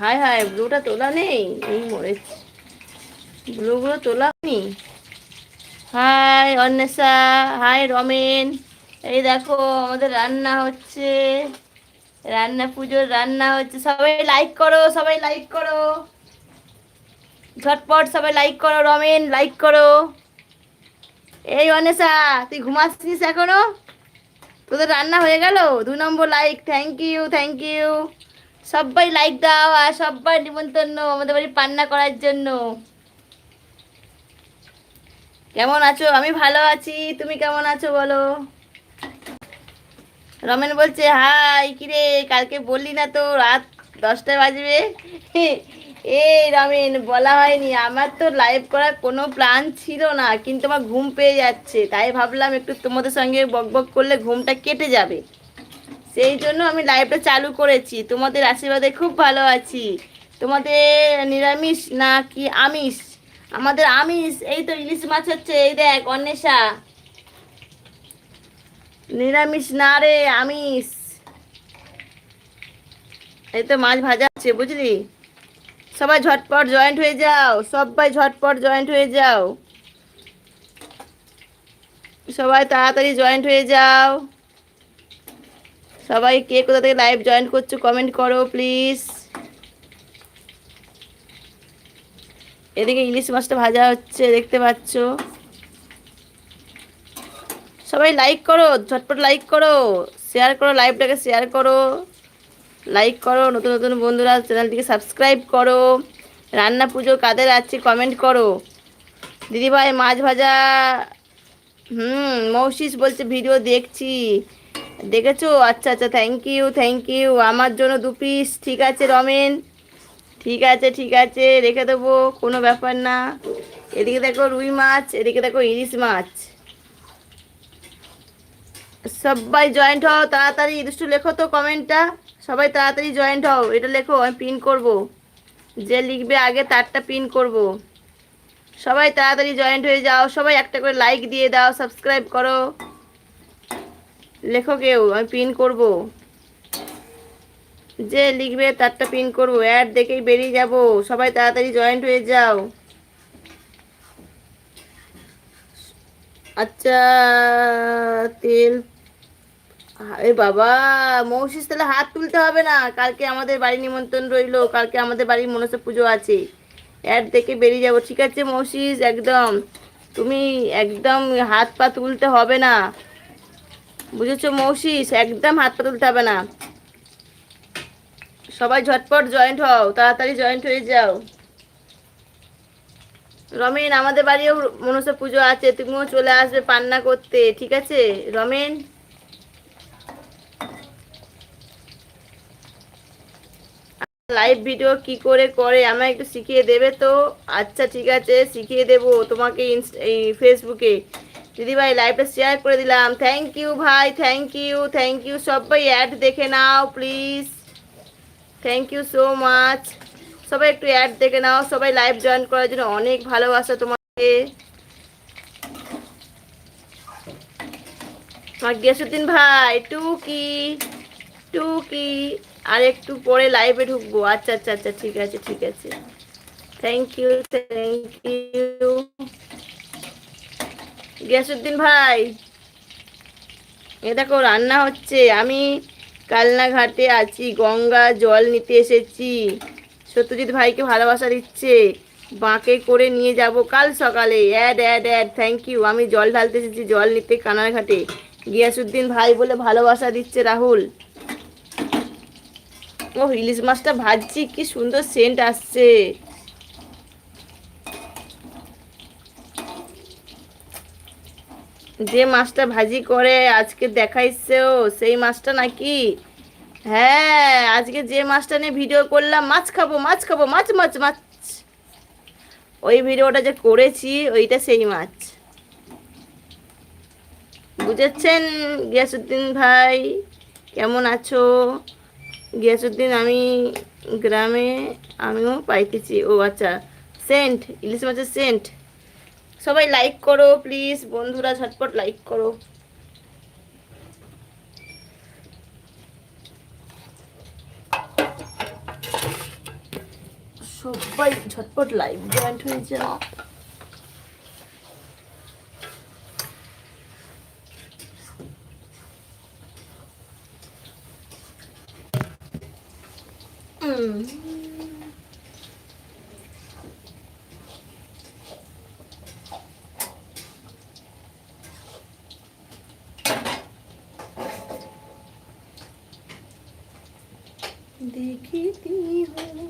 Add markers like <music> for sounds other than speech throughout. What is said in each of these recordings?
High high, ব্লুটা তোলা নেই? এই মরেছে। ব্লুগুলো তোলা নি হাই, অন্বেষা। হাই, রমেন। এই দেখো, আমাদের রান্না হচ্ছে। রান্না, পুজোর রান্না হচ্ছে। সবাই লাইক করো, সবাই লাইক করো। ঝটপট সবাই লাইক করো, রমেন লাইক করো। এই অনেশা তুই ঘুমাচ্ছিস এখনও? তোদের রান্না হয়ে গেল? দু নম্বর like thank you thank you সবাই লাইক দাও আর সবাই নিমন্ত্রণ, আমাদের বাড়ি পান্না করার জন্য। কেমন আছো? আমি ভালো আছি। তুমি কেমন আছো বলো? রমেন বলছে, হাই, কিরে? কালকে বললি না তো, রাত দশটা বাজবে? <laughs> এই রমেন, বলা হয়নি। আমার তো লাইভ করার কোনো প্ল্যান ছিল না, কিন্তু আমার ঘুম পেয়ে যাচ্ছে। তাই ভাবলাম একটু তোমাদের সঙ্গে বক বক করলে ঘুমটা কেটে যাবে। সেই জন্য আমি লাইভটা চালু করেছি। তোমাদের আশীর্বাদে খুব ভালো আছি। তোমাদের নিরামিষ না কি আমিষ? আমাদের আমিষ, এই তো ইলিশ মাছ হচ্ছে, এই দেখ, অন্বেষা। নিরামিষ না রে, আমিষ। এই তো মাছ ভাজা আছে বুঝলি? সবাই ঝটপট জয়েন্ট হয়ে যাও, সবাই ঝটপট জয়েন্ট হয়ে যাও। সবাই তাড়াতাড়ি জয়েন্ট হয়ে যাও। সবাই কে কোথা থেকে লাইভ জয়েন করছ কমেন্ট করো প্লিজ এদিকে ইলিশ মাছটা ভাজা হচ্ছে, দেখতে পাচ্ছ। সবাই লাইক করো, ঝটপট লাইক করো শেয়ার করো লাইভটাকে শেয়ার করো। লাইক করো, নতুন নতুন বন্ধুরা চ্যানেলটিকে সাবস্ক্রাইব করো। রান্না পুজো কাদের আছে কমেন্ট করো। দিদিভাই মাছ ভাজা, হুম, মৌশিস বলছে ভিডিও দেখছি। দেখেছ? আচ্ছা আচ্ছা থ্যাংক ইউ থ্যাংক ইউ আমার জন্য দু পিস ঠিক আছে, রমেন? ঠিক আছে ঠিক আছে, রেখে দেবো, কোনো ব্যাপার না। এদিকে দেখো রুই মাছ, এদিকে দেখো ইলিশ মাছ। সবাই জয়েন্ট হও, তাড়াতাড়ি দুষ্টু লেখো তো কমেন্টটা সবাই তাড়াতাড়ি জয়েন্ট হও, এটা লেখো, আমি পিন করব। যে লিখবে আগে, তারটা পিন করব। সবাই তাড়াতাড়ি জয়েন্ট হয়ে যাও, সবাই একটা করে লাইক দিয়ে দাও সাবস্ক্রাইব করো। লেখো কেউ আমি পিন করব। যে লিখবে তারটা পিন করব। অ্যাড দেখেই বেরিয়ে যাব। সবাই তাড়াতাড়ি জয়েন্ট হয়ে যাও। আচ্ছা তেল আরে বাবা, মৌসিস, তাহলে হাত তুলতে হবে না। কালকে আমাদের বাড়ি নিমন্ত্রণ রইল। কালকে আমাদের বাড়ির মনসা পুজো আছে। অ্যাড দেখে বেরিয়ে যাব। ঠিক আছে মৌসিস, একদম। তুমি একদম হাত পা তুলতে হবে না। বুঝেছ মৌসিস একদম হাত পা তুলতে হবে না। সবাই ঝটপট জয়েন্ট হও, তাড়াতাড়ি জয়েন্ট হয়ে যাও। রমেন, আমাদের বাড়িও মনসা পুজো আছে, তুমিও চলে আসবে পান্না করতে, ঠিক আছে? রমেন? লাইভ ভিডিও কি করে করে, আমায় একটু শিখিয়ে দেবে তো? আচ্ছা ঠিক আছে, শিখিয়ে দেবো তোমাকে এই ফেসবুকে দিদি ভাই লাইভটা শেয়ার করে দিলাম। থ্যাংক ইউ ভাই থ্যাংক ইউ থ্যাংক ইউ সবাই অ্যাড দেখে নাও please thank you so much সবাই একটু অ্যাড দেখে নাও। সবাই লাইভ জয়েন করার জন্য অনেক ভালোবাসা তোমাকে। আমার ভাই, টুকি টুকি। আর একটু পরে লাইভে ঢুকবো। আচ্ছা আচ্ছা আচ্ছা ঠিক আছে ঠিক আছে। Thank you thank you Giasuddin ভাই। এ দেখো, রান্না হচ্ছে। আমি কালনা ঘাটে আছি, গঙ্গা জল নিতে এসেছি। সত্যজিৎ ভাইকে ভালোবাসা দিচ্ছে। বাঁকে করে নিয়ে যাব কাল সকালে। Ad ad ad thank you আমি জল ঢালতে এসেছি, জল নিতে কানার ঘাটে গিয়াসুদ্দিন ভাই বলে ভালোবাসা দিচ্ছে রাহুল। ও ইলিশ মাছটা ভাজছি, কি সুন্দর সেন্ট আসছে। যে মাছটা ভাজি করে আজকে দেখাইছে ও, সেই মাছটা নাকি? হ্যাঁ আজকে যে মাছটা নিয়ে ভিডিও করলাম, মাছ খাব মাছ খাব, মাছ মাছ মাছ। ওই ভিডিওটা যে করেছি, ওইটা সেই মাছ। বুঝেছেন গিয়াসুদ্দিন ভাই? কেমন আছো? গিয়াসুদ্দিন, আমি গ্রামে, আমিও পাইতেছি। ও আচ্ছা সেন্ট, ইলিশ মাছের সেন্ট। সবাই লাইক করো প্লিজ বন্ধুরা ঝটপট লাইক করো। সবাই ঝটপট লাইক জয়েন্ট হয়ে যাও হুম देखती हूँ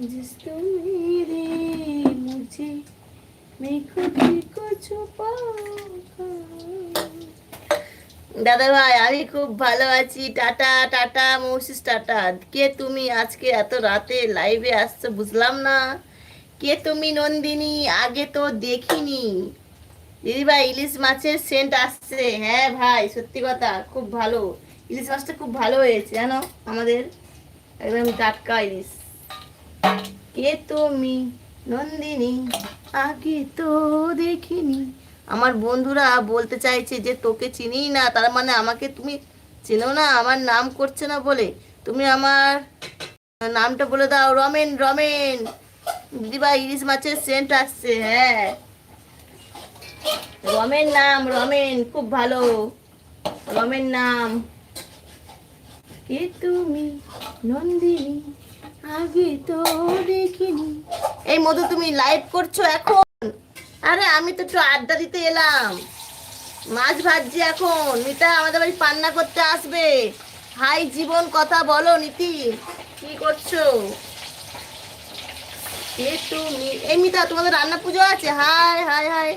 जिसको मेरे मुझे मैं खुद को छुपाऊंगा দাদা ভাই আমি খুব ভালো আছি টাটা টাটা মৌসিস টাটা কে তুমি আজকে এত রাতে লাইভে আসছো বুঝলাম না কে তুমি নন্দিনী আগে তো দেখিনি দিদি ভাই ইলিশ মাছের সেন্ট আসছে হ্যাঁ ভাই সত্যি কথা খুব ভালো ইলিশ মাছটা খুব ভালো হয়েছে, জানো? আমাদের একদম টাটকা ইলিশ। কে তুমি? নন্দিনী। আগে তো দেখিনি। আমার বন্ধুরা বলতে চাইছে যে, তোকে চিনি না। তার মানে আমাকে তুমি চেনো না, আমার নাম করছে না বলে। তুমি আমার নামটা বলে দাও। রমেন রমেন। দিদিবা ইলিশ মাছের সেন্ট আসছে হ্যাঁ। রমেন নাম, রমেন, খুব ভালো। রমেন নাম। কে তুমি নন্দিনী, আগে তো দেখিনি। এই মধু, তুমি লাইভ করছ এখন? আরে, আমি তো একটু আড্ডা দিতে এলাম। মাছ ভাজছি এখন। মিতা আমাদের বাড়ি পান্না করতে আসবে। হাই, জীবন, কথা বলো, নীতি। কি করছ? কে তুমি, এই মিতা, তোমাদের রান্না পুজো আছে? Hi hi hi.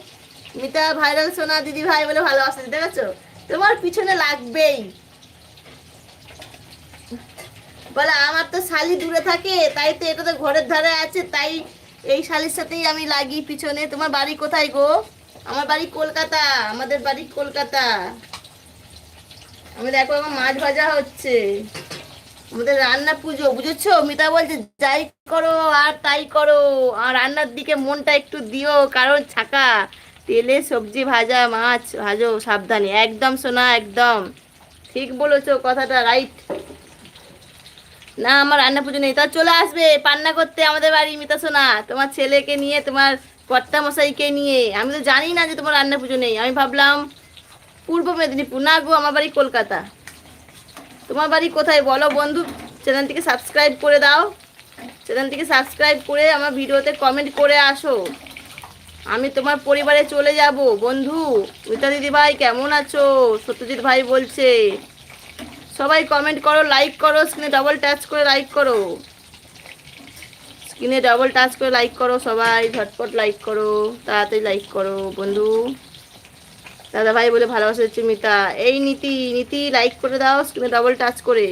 Mita viral সোনা দিদি ভাই বলে ভালোবাসা দেখেছ তোমার পিছনে লাগবেই। বলে, আমার তো শালি দূরে থাকে, তাই তো এটা তো ঘরের ধারে আছে, তাই এই শালির সাথেই আমি লাগি পিছনে। তোমার বাড়ি কোথায় গো? আমার বাড়ি কলকাতা, আমাদের বাড়ি কলকাতা। আমি দেখো, আমার মাছ ভাজা হচ্ছে। আমাদের রান্না পুজো, বুঝেছ? মিতা বলছে, যাই করো আর তাই করো, আর রান্নার দিকে মনটা একটু দিও, কারণ ছাকা। তেলে সবজি ভাজা, মাছ ভাজো, সাবধানে, একদম সোনা, একদম। ঠিক বলেছ, কথাটা রাইট। না, আমার রান্না পুজো নেই। তা চলে আসবে, পান্না করতে আমাদের বাড়ি মিতা সোনা তোমার ছেলেকে নিয়ে, তোমার কর্তা মশাইকে নিয়ে। আমি তো জানি না যে তোমার রান্না পুজো নেই। আমি ভাবলাম, পূর্ব মেদিনীপুর। না গো, আমার বাড়ি কলকাতা। তোমার বাড়ি কোথায় বলো বন্ধু? চ্যানেলটিকে সাবস্ক্রাইব করে দাও। চ্যানেলটিকে সাবস্ক্রাইব করে আমার ভিডিওতে কমেন্ট করে আসো। আমি তোমার পরিবারে চলে যাব। বন্ধু, মিতা দিদি ভাই কেমন আছো? সত্যজিৎ ভাই বলছে সবাই কমেন্ট করো লাইক করো স্ক্রিনে ডবল টাচ করে লাইক করো। স্ক্রিনে ডবল টাচ করে লাইক করো, সবাই ঝটপট লাইক করো, তাড়াতাড়ি লাইক করো, বন্ধু। দাদা ভাই বলে ভালোবাসা হচ্ছে মিতা। এই নীতি নীতি লাইক করে দাও স্ক্রিনে ডবল টাচ করে।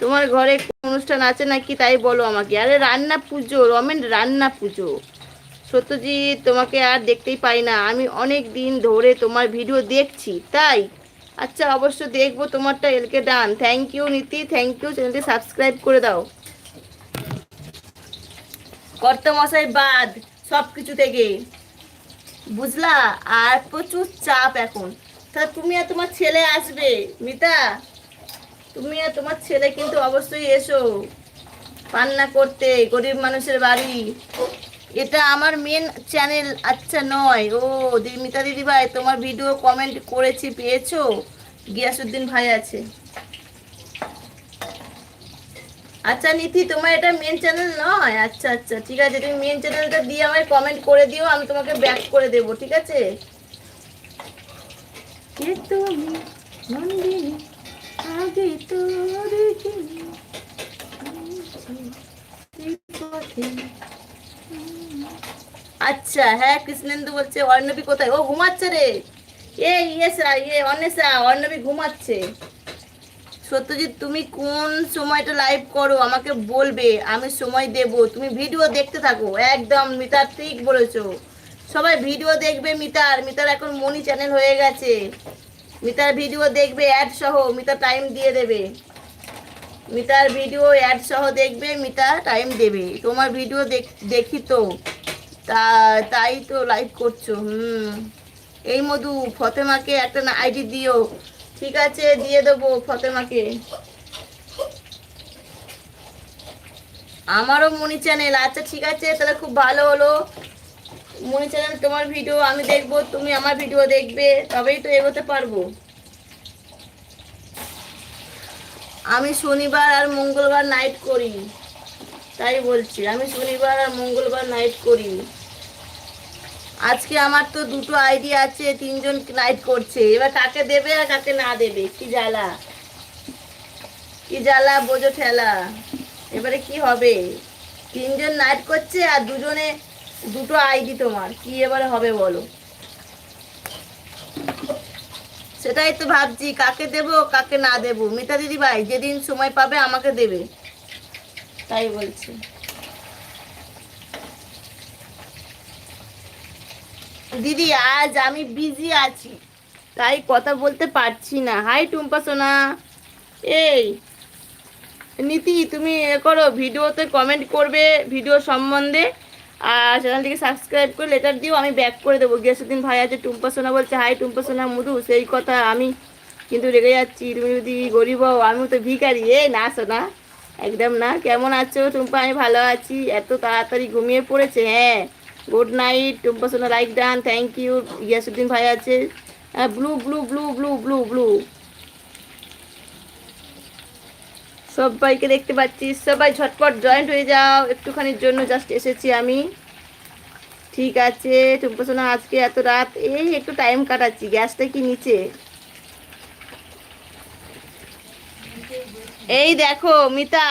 তোমার ঘরে অনুষ্ঠান আছে নাকি তাই বলো আমাকে। আরে রান্না পুজো, রমেন রান্না পুজো। সত্যজিৎ, তোমাকে আর দেখতেই পাই না। আমি অনেক দিন ধরে তোমার ভিডিও দেখছি, তাই আচ্ছা অবশ্য দেখব তোমারটা এলকে done. Thank you Niti. Thank you চ্যানেলটি সাবস্ক্রাইব করে দাও। কর্তমশাই বাদ সব কিছু থেকে। বুঝলা, আর প্রচুর চাপ এখন। তাহলে তুমি আর তোমার ছেলে আসবে, মিতা? তুমি আর তোমার ছেলে কিন্তু অবশ্যই এসো। পান্না করতে, গরিব মানুষের বাড়ি। এটা আমার মেন চ্যানেল আচ্ছা নয়। ও মিতা দিদি ভাই, তোমার ভিডিও কমেন্ট করেছি, পেয়েছ? গিয়াসুদ্দিন ভাই আছে। আচ্ছা নিধি, তোমার এটা মেন চ্যানেল নয়? আচ্ছা আচ্ছা ঠিক আছে, তুমি মেন চ্যানেলটা দিয়ে আমায় কমেন্ট করে দিও, আমি তোমাকে ব্যাক করে দেবো, ঠিক আছে? আগে আচ্ছা হ্যাঁ কৃষ্ণেন্দু বলছে, অর্ণবী কোথায়? ও ঘুমাচ্ছে রে। এ ইয়ে অন্বেষা, অর্ণবী ঘুমাচ্ছে। সত্যজিৎ, তুমি কোন সময়টা লাইভ করো? আমাকে বলবে, আমি সময় দেব। তুমি ভিডিও দেখতে থাকো। একদম মিতার ঠিক বলেছ। সবাই ভিডিও দেখবে মিতার। মিতার এখন মনি চ্যানেল হয়ে গেছে। মিতার ভিডিও দেখবে অ্যাড সহ মিতা টাইম দিয়ে দেবে। মিতার ভিডিও অ্যাড সহ দেখবে, মিতা টাইম দেবে। তোমার ভিডিও দেখি তো। তা, তাই তো লাইভ করছ, হুম। এই মধু, ফতেমাকে একটা আইডি দিও। ঠিক আছে, দিয়ে দেবো ফতেমাকে। আমারও মনি চ্যানেল আচ্ছা ঠিক আছে, তাহলে খুব ভালো হলো। মনি চ্যানেল তোমার ভিডিও আমি দেখব, তুমি আমার ভিডিও দেখবে, তবেই তো এগোতে পারব। আমি শনিবার আর মঙ্গলবার নাইট করি। তাই বলছি, আমি শনিবার আর মঙ্গলবার নাইট করি। আজকে আমার তো দুটো আইডি আছে, তিনজন নাইট করছে। এবার কাকে দেবে আর কাকে না দেবে? কি জ্বালা? কি জ্বালা, বোঝো ঠেলা। এবারে কি হবে? তিনজন নাইট করছে আর দুজনে, দুটো আইডি তোমার। কি এবারে হবে বলো? সেটাই তো ভাবছি কাকে দেব কাকে না দেব? মিতা দিদি ভাই যেদিন সময় পাবে আমাকে দেবে। তাই বলছি। দিদি আজ আমি বিজি আছি তাই কথা বলতে পারছি না। হাই টুম্পা সোনা। এই নীতি তুমি এ করো ভিডিওতে কমেন্ট করবে ভিডিও সম্বন্ধে। আর চ্যানেলটিকে সাবস্ক্রাইব করে লেটার দিও, আমি ব্যাক করে দেবো। গিয়াসুদ্দিন ভাই আছে, টুম্পা সোনা বলছে হাই টুম্পা সোনা, মধু, সেই কথা আমি কিন্তু রেগে যাচ্ছি। তুমি যদি গরিব হও, আমিও তো ভিখারি। এ, না সোনা, একদম না। কেমন আছো টুম্পা? আমি ভালো আছি। এত তাড়াতাড়ি ঘুমিয়ে পড়েছে হ্যাঁ। গুড নাইট টুম্পা সোনা like done thank you Giasuddin ভাই আছে হ্যাঁ blue blue blue blue blue blue সবাইকে দেখতে পাচ্ছি। সবাই ঝটপট জয়েন্ট হয়ে যাও। একটুখানির জন্য জাস্ট এসেছি আমি। ঠিক আছে, টুম্পা সোনা, আজকে এত রাত। এই একটু টাইম কাটাচ্ছি। গ্যাসটা কি নিচে? এই দেখো, মিতা।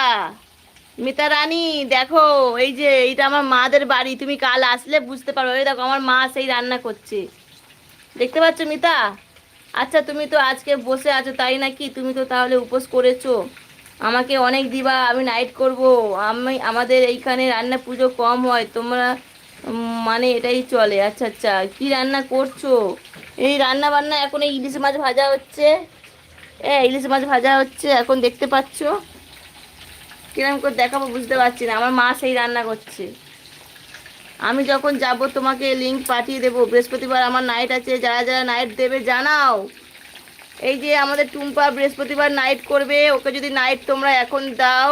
মিতা রানী, দেখো, এই যে এইটা আমার মাদের বাড়ি। তুমি কাল আসলে বুঝতে পারো। এই দেখো, আমার মা সেই রান্না করছে। দেখতে পাচ্ছ মিতা? আচ্ছা তুমি তো আজকে বসে আছো, তাই নাকি? তুমি তো তাহলে উপোস করেছ। আমাকে অনেক দিবা, আমি নাইট করব। আমি, আমাদের এইখানে রান্না পুজো কম হয়, তোমরা মানে এটাই চলে। আচ্ছা আচ্ছা কি রান্না করছ? এই রান্না বান্না এখন এই ইলিশ মাছ ভাজা হচ্ছে। এ, ইলিশ মাছ ভাজা হচ্ছে, এখন দেখতে পাচ্ছ। কিরম করে দেখাবো বুঝতে পারছি না, আমার মা সেই রান্না করছে। আমি যখন যাব, তোমাকে লিঙ্ক পাঠিয়ে দেবো। বৃহস্পতিবার আমার নাইট আছে, যারা যারা নাইট দেবে, জানাও। এই যে আমাদের টুম্পা বৃহস্পতিবার নাইট করবে, ওকে যদি নাইট তোমরা এখন দাও,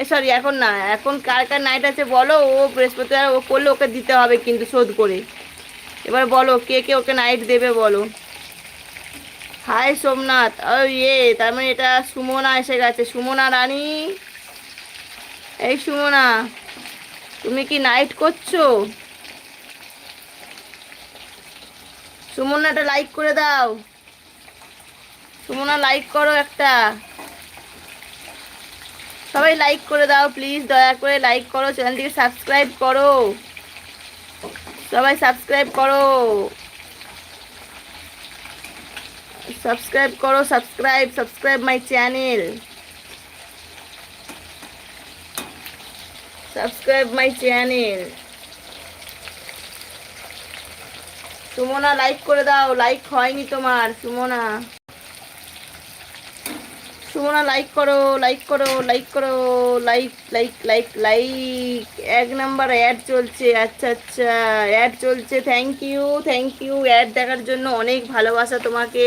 এ সরি এখন না, এখন কার কার নাইট আছে বলো, ও বৃহস্পতিবার ও করলে ওকে দিতে হবে কিন্তু শোধ করে। এবার বলো, কে কে ওকে নাইট দেবে বলো। হাই সোমনাথ, ও ইয়ে তার মানে এটা সুমনা এসে গেছে, সুমনা রানী। এই সুমনা, তুমি কি নাইট করছ? সুমনাটা লাইক করে দাও। সুমনা লাইক করো একটা। সবাই লাইক করে দাও প্লিজ দয়া করে লাইক করো চ্যানেলটিকে সাবস্ক্রাইব করো। সবাই সাবস্ক্রাইব করো। সাবস্ক্রাইব করো subscribe subscribe my channel subscribe my channel Sumana like করে দাও লাইক হয়নি তোমার, সুমনা। সুমনা লাইক করো লাইক করো লাইক করো লাইক লাইক লাইক লাইক এক নাম্বার অ্যাড চলছে আচ্ছা আচ্ছা। অ্যাড চলছে thank you thank you ad দেখার জন্য অনেক ভালোবাসা তোমাকে।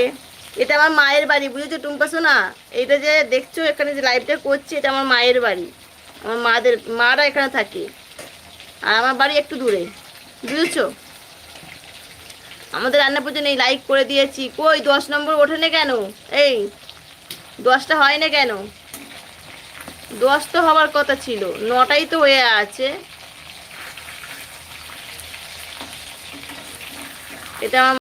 এটা আমার মায়ের বাড়ি, বুঝেছ টুম্পা সোনা? এটা যে দেখছ, এখানে যে লাইভটা করছি, এটা আমার মায়ের বাড়ি। আমার মাদের, মারা এখানে থাকে। আর আমার বাড়ি একটু দূরে, বুঝেছ? আমাদের রান্না পুজো নেই লাইক করে দিয়েছি। কই, দশ নম্বর ওঠে না কেন? এই দশটা হয় না কেন? দশ তো হওয়ার কথা ছিল নটাই তো হয়ে আছে। এটা